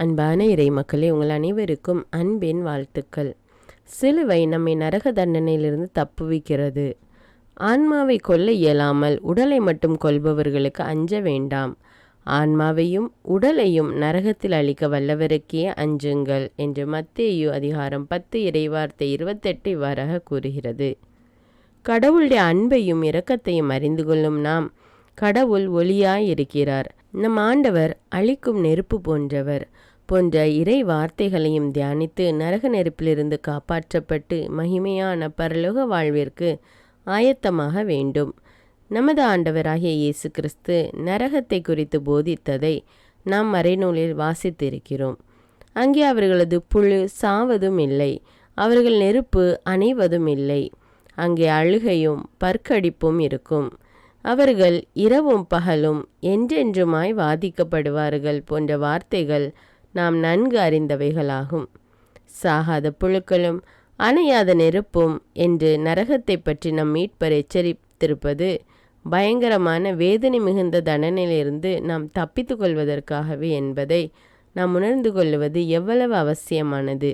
அன்பான இறை மக்களே உங்கள் அனைவருக்கும் அன்பின் வாழ்த்துக்கள். சிலுவை நம்மை நரக தண்டனையிலிருந்து தப்புவிக்கிறது. ஆன்மாவை கொல்ல இயலாமல் உடலை மட்டும் கொல்பவர்களுக்கு அஞ்ச வேண்டாம். ஆன்மாவையும் உடலையும் நரகத்தில் அளிக்க வல்லவருக்கே அஞ்சுங்கள் என்று மத்தேயு அதிகாரம் பத்து இறைவார்த்தை இருபத்தெட்டு இவ்வாறாக கூறுகிறது. கடவுளுடைய அன்பையும் இரக்கத்தையும் அறிந்து கொள்ளும் நாம் கடவுள் ஒளியாய் இருக்கிறார். நம் ஆண்டவர் அழிக்கும் நெருப்பு போன்றவர். போன்ற இறை வார்த்தைகளையும் தியானித்து நரக நெருப்பிலிருந்து காப்பாற்றப்பட்டு மகிமையான பரலோக வாழ்விற்கு ஆயத்தமாக வேண்டும். நமது ஆண்டவராகிய இயேசு கிறிஸ்து நரகத்தை குறித்து போதித்ததை நாம் மறைநூலில் வாசித்திருக்கிறோம். அங்கே அவர்களது புழு சாவதும் இல்லை அவர்கள் நெருப்பு அணைவதும் இல்லை. அங்கே அழுகையும் பற்கடிப்பும் இருக்கும். அவர்கள் இரவும் பகலும் என்றென்றுமாய் வாதிக்கப்படுவார்கள் போன்ற வார்த்தைகள் நாம் நன்கு அறிந்தவைகளாகும். சாகாத புழுக்களும் அணையாத நெருப்பும் என்று நரகத்தை பற்றி நம் மீட்பர் எச்சரித்திருப்பது பயங்கரமான வேதனை மிகுந்த தண்டனையிலிருந்து நாம் தப்பித்து கொள்வதற்காகவே என்பதை நாம் உணர்ந்து கொள்வது எவ்வளவு அவசியமானது.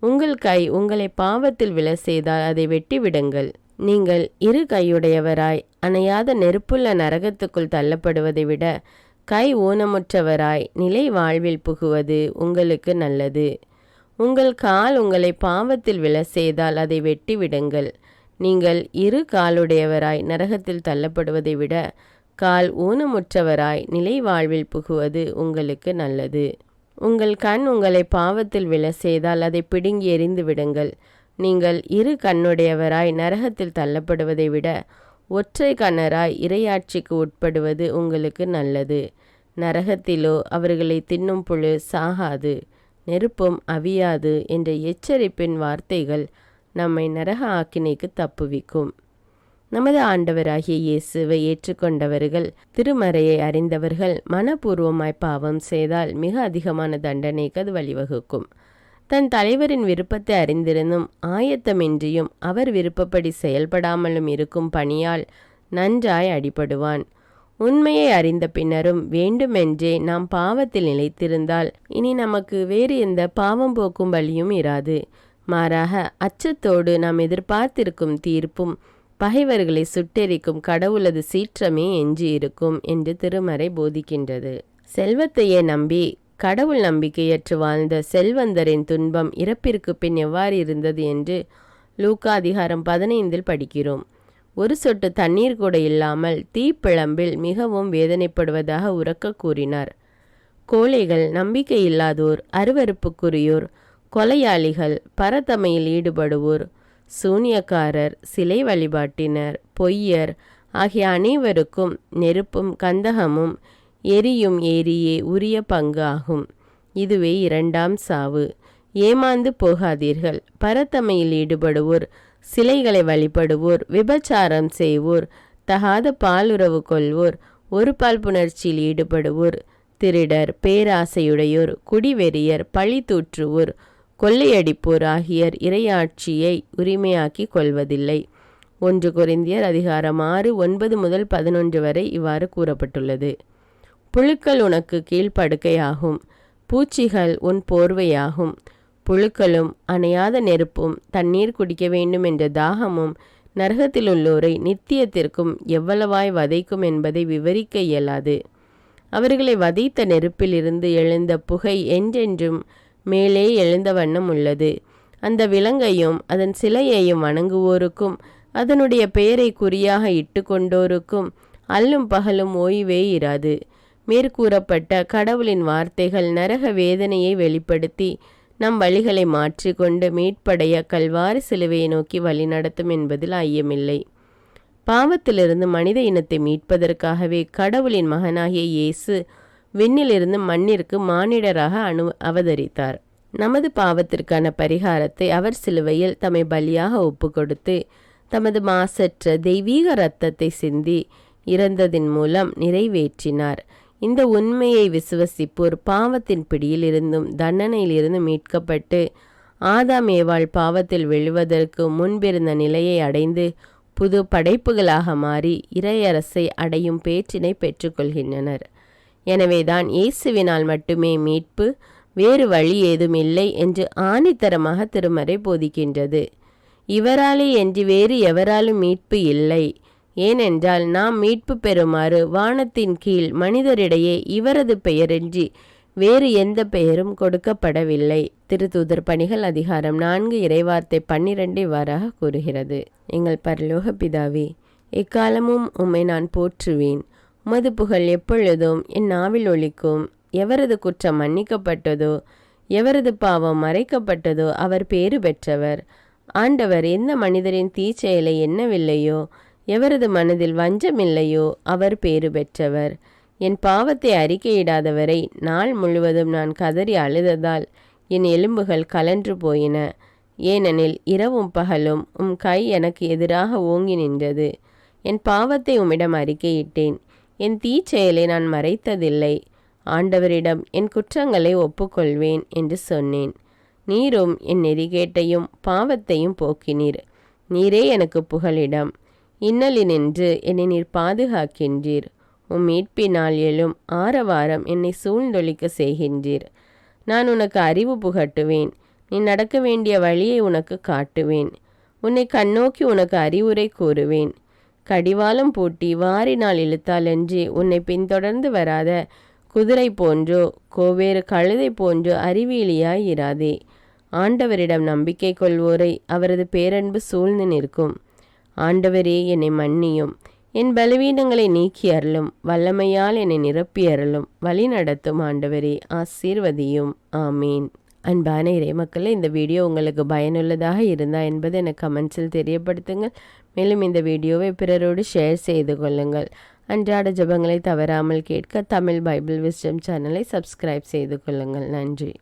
உங்கள் கை உங்களை பாவத்தில் விழ செய்தால் அதை வெட்டிவிடுங்கள். நீங்கள் இரு கையுடையவராய் அணையாத நெருப்புள்ள நரகத்துக்குள் தள்ளப்படுவதை விட கை ஊனமுற்றவராய் நிலை வாழ்வில் புகுவது உங்களுக்கு நல்லது. உங்கள் கால் உங்களை பாவத்தில் விழ செய்தால் அதை வெட்டிவிடுங்கள். நீங்கள் இரு காலுடையவராய் நரகத்தில் தள்ளப்படுவதை விட கால் ஊனமுற்றவராய் நிலை வாழ்வில் புகுவது உங்களுக்கு நல்லது. உங்கள் கண் உங்களை பாவத்தில் விழ செய்தால் அதை பிடுங்கி எறிந்து விடுங்கள். நீங்கள் இரு கண்ணுடையவராய் நரகத்தில் தள்ளப்படுவதை விட ஒற்றை கணராய் இரையாட்சிக்கு உட்படுவது உங்களுக்கு நல்லது. நரகத்திலோ அவர்களை தின்னும் புழு சாகாது. நெருப்பும் அவியாது என்ற எச்சரிப்பின் வார்த்தைகள் நம்மை நரக ஆக்கினைக்கு தப்புவிக்கும். நமது ஆண்டவராகிய இயேசுவை ஏற்றுக்கொண்டவர்கள் திருமறையை அறிந்தவர்கள் மனப்பூர்வமாய் பாவம் செய்தால் மிக அதிகமான தண்டனைக்கு அது வழிவகுக்கும். தன் தலைவரின் விருப்பத்தை அறிந்திருந்தும் ஆயத்தமின்றியும் அவர் விருப்பப்படி செயல்படாமலும் இருக்கும் பணியால் நன்றாய் அடிபடுவான். உண்மையை அறிந்த பின்னரும் வேண்டுமென்றே நாம் பாவத்தில் நிலைத்திருந்தால் இனி நமக்கு வேறு எந்த பாவம் போக்கும் வழியும் இராது. மாறாக அச்சத்தோடு நாம் எதிர்பார்த்திருக்கும் தீர்ப்பும் பகைவர்களை சுட்டெரிக்கும் கடவுளது சீற்றமே எஞ்சி இருக்கும் என்று திருமறை போதிக்கின்றது. செல்வத்தையே நம்பி கடவுள் நம்பிக்கையற்று வாழ்ந்த செல்வந்தரின் துன்பம் இறப்பிற்கு பின் எவ்வாறு இருந்தது என்று லூக்கா அதிகாரம் பதினைந்தில் படிக்கிறோம். ஒரு சொட்டு தண்ணீர் கூட இல்லாமல் தீப்பிழம்பில் மிகவும் வேதனைப்படுவதாக உறக்க கூறினார். கோழைகள் நம்பிக்கை இல்லாதோர் அருவறுப்புக்குரியோர் கொலையாளிகள் பரதமையில் ஈடுபடுவோர் சூனியக்காரர் சிலை வழிபாட்டினர் பொய்யர் ஆகிய அனைவருக்கும் நெருப்பும் கந்தகமும் எரியும் ஏரியே உரிய பங்கு ஆகும். இதுவே இரண்டாம் சாவு. ஏமாந்து போகாதீர்கள். பரத்தமையில் ஈடுபடுவோர் சிலைகளை வழிபடுவோர் விபச்சாரம் செய்வோர் தகாத பாலுறவு கொள்வோர் ஒரு பால் புணர்ச்சியில் ஈடுபடுவோர் திருடர் பேராசையுடையோர் குடிவெறியர் பழி தூற்றுவோர் கொள்ளையடிப்போர் ஆகியர் இறையாட்சியை உரிமையாக்கி கொள்வதில்லை. ஒன்று குறைந்தியர் அதிகாரம் ஆறு ஒன்பது முதல் பதினொன்று வரை இவ்வாறு கூறப்பட்டுள்ளது. புழுக்கள் உனக்கு கீழ்ப்படுக்கையாகும். பூச்சிகள் உன் போர்வையாகும். புழுக்களும் அணையாத நெருப்பும் தண்ணீர் குடிக்க வேண்டும் என்ற தாகமும் நரகத்திலுள்ளோரை நித்தியத்திற்கும் எவ்வளவாய் வதைக்கும் என்பதை விவரிக்க இயலாது. அவர்களை வதைத்த நெருப்பிலிருந்து எழுந்த புகை என்றென்றும் மேலே எழுந்த வண்ணம் உள்ளது. அந்த விலங்கையும் அதன் சிலையையும் வணங்குவோருக்கும் அதனுடைய பெயரை குறியாக இட்டு கொண்டோருக்கும் அல்லும் பகலும் ஓய்வே இராது. மேற்கூறப்பட்ட கடவுளின் வார்த்தைகள் நரக வேதனையை வெளிப்படுத்தி நம் வழிகளை மாற்றிக்கொண்டு மீட்படைய கல்வாரி சிலுவையை நோக்கி வழிநடத்தும் என்பதில் ஐயமில்லை. பாவத்திலிருந்து மனித இனத்தை மீட்பதற்காகவே கடவுளின் மகனாகிய இயேசு விண்ணிலிருந்து மண்ணிற்கு மானிடராக அனு அவதரித்தார். நமது பாவத்திற்கான பரிகாரத்தை அவர் சிலுவையில் தம்மை பலியாக ஒப்பு கொடுத்து தமது மாசற்ற தெய்வீக இரத்தத்தை சிந்தி இறந்ததின் மூலம் நிறைவேற்றினார். இந்த உண்மையை விசுவசிப்போர் பாவத்தின் பிடியில் இருந்தும் தண்டனையிலிருந்து மீட்கப்பட்டு ஆதாம் ஏவாள் பாவத்தில் விழுவதற்கு முன்பிருந்த நிலையை அடைந்து புது படைப்புகளாக மாறி இறையரசை அடையும் பேற்றினை பெற்றுக்கொள்கின்றனர். எனவேதான் இயேசுவினால் மட்டுமே மீட்பு வேறு வழி ஏதும் இல்லை என்று ஆணித்தரமாக திருமறை போதிக்கின்றது. இவராலே என்று வேறு எவராலும் மீட்பு இல்லை. ஏனென்றால் நாம் மீட்பு பெறுமாறு வானத்தின் கீழ் மனிதரிடையே இவரது பெயரின்றி வேறு எந்த பெயரும் கொடுக்கப்படவில்லை. திருத்தூதர் பணிகள் அதிகாரம் நான்கு இறைவார்த்தை பன்னிரண்டு இவ்வாறாக கூறுகிறது. எங்கள் பரலோக பிதாவே எக்காலமும் உம்மை நான் போற்றுவேன். உமது புகழ் எப்பொழுதும் என் நாவில் ஒழிக்கும் எவரது குற்றம் மன்னிக்கப்பட்டதோ எவரது பாவம் மறைக்கப்பட்டதோ அவர் பேறு பெற்றவர். ஆண்டவர் எந்த மனிதரின் தீச்செயலை எண்ணவில்லையோ எவரது மனதில் வஞ்சமில்லையோ அவர் பேறு பெற்றவர். என் பாவத்தை அறிக்கையிடாதவரை நாள் முழுவதும் நான் கதறி அழுததால் என் எலும்புகள் கலன்று போயின. ஏனெனில் இரவும் பகலும் உம் கை எனக்கு எதிராக ஓங்கி நின்றது. என் பாவத்தை உம்மிடம் அறிக்கையிட்டேன். என் தீச்செயலை நான் மறைத்ததில்லை. ஆண்டவரிடம் என் குற்றங்களை ஒப்புக்கொள்வேன் என்று சொன்னேன். நீரும் என் நெறிகேட்டையும் பாவத்தையும் போக்கினீர். நீரே எனக்கு புகலிடம். இன்னலினின்று என்னை நீர் பாதுகாக்கின்றீர். உம் மீட்பினால் எழும் ஆரவாரம் என்னை சூழ்ந்தொழிக்க செய்கின்றீர். நான் உனக்கு அறிவு புகட்டுவேன். நீ நடக்க வேண்டிய வழியை உனக்கு காட்டுவேன். உன்னை கண்ணோக்கி உனக்கு அறிவுரை கூறுவேன். கடிவாளம் பூட்டி வாரினால் இழுத்தாலன்றி உன்னை பின்தொடர்ந்து வராத குதிரை போன்றோ கோவேறு கழுதை போன்றோ அறிவியலியாய் இராதே. ஆண்டவரிடம் நம்பிக்கை கொள்வோரை அவரது பேரன்பு சூழ்ந்து நிற்கும். ஆண்டவரே என்னை மன்னியும். என் பலவீனங்களை நீக்கி அருளும். வல்லமையால் என்னை நிரப்பி அருளும். வழி நடத்தும் ஆண்டவரே ஆசீர்வதியும். ஆமீன். அன்பான இறைமக்களே இந்த வீடியோ உங்களுக்கு பயனுள்ளதாக இருந்தா என்பதை எனக்கு கமெண்ட்ஸில் தெரியப்படுத்துங்கள். மேலும் இந்த வீடியோவை பிறரோடு ஷேர் செய்து கொள்ளுங்கள். அன்றாட ஜபங்களை தவறாமல் கேட்க தமிழ் பைபிள் விஸ்டம் சேனலை சப்ஸ்கிரைப் செய்து கொள்ளுங்கள். நன்றி.